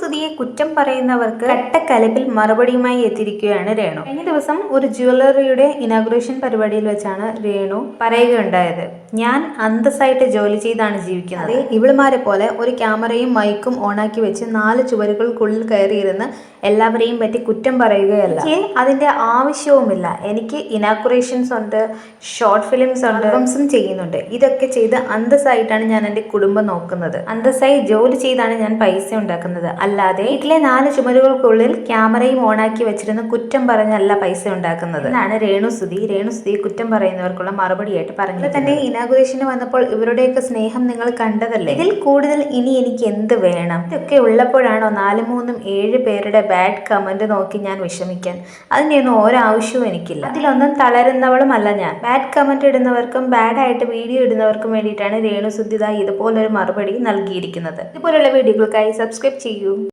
സുധിയെ കുറ്റം പറയുന്നവർക്ക് കട്ടക്കലപ്പിൽ മറുപടിയുമായി എത്തിയിരിക്കുകയാണ് രേണു. കഴിഞ്ഞ ദിവസം ഒരു ജ്വല്ലറിയുടെ ഇനാഗുറേഷൻ പരിപാടിയിൽ വെച്ചാണ് രേണു പറയുകയുണ്ടായത്. ഞാൻ അന്തസ്സായിട്ട് ജോലി ചെയ്താണ് ജീവിക്കുന്നത്. ഇവിളുമാരെ പോലെ ഒരു ക്യാമറയും മൈക്കും ഓണാക്കി വെച്ച് നാല് ചുവരുകൾക്കുള്ളിൽ കയറിയിരുന്ന് എല്ലാവരെയും പറ്റി കുറ്റം പറയുകയല്ല. അതിന്റെ ആവശ്യവുമില്ല. എനിക്ക് ഇനാഗുറേഷൻസ് ഉണ്ട് ഷോർട്ട് ഫിലിംസ് ഉണ്ട് ആൽബംസും ചെയ്യുന്നുണ്ട്. ഇതൊക്കെ ചെയ്ത് അന്തസ്സായിട്ടാണ് ഞാൻ എന്റെ കുടുംബം നോക്കുന്നത്. അന്തസ്സായി ജോലി ചെയ്താണ് ഞാൻ പൈസ ഉണ്ടാക്കുന്നത്. അല്ലാതെ വീട്ടിലെ നാല് ചുമരുകൾക്കുള്ളിൽ ക്യാമറയും ഓണാക്കി വെച്ചിരുന്ന് കുറ്റം പറഞ്ഞല്ല പൈസ ഉണ്ടാക്കുന്നത്. എന്നാണ് രേണുസുതി രേണുസുതി കുറ്റം പറയുന്നവർക്കുള്ള മറുപടിയായിട്ട് പറഞ്ഞത് തന്നെ ഇനാഗുരേഷന് വന്നപ്പോൾ ഇവരുടെയൊക്കെ സ്നേഹം നിങ്ങൾ കണ്ടതല്ലേ? ഇതിൽ കൂടുതൽ ഇനി എനിക്ക് എന്ത് വേണം? ഇതൊക്കെ ഉള്ളപ്പോഴാണോ നാല് മൂന്നും ഏഴ് പേരുടെ ബാഡ് കമന്റ് നോക്കി ഞാൻ വിഷമിക്കാൻ? അതിന്റെയൊന്നും ഒരാവശ്യവും എനിക്കില്ല. അതിലൊന്നും തളരുന്നവളും അല്ല ഞാൻ. ബാഡ് കമന്റ് ഇടുന്നവർക്കും ബാഡ് ആയിട്ട് വീഡിയോ ഇടുന്നവർക്കും വേണ്ടിയിട്ടാണ് രേണു സുദ്ധിത ഇതുപോലൊരു മറുപടി നൽകിയിരിക്കുന്നത്. ഇതുപോലുള്ള വീഡിയോകൾക്കായി സബ്സ്ക്രൈബ് ചെയ്യൂ.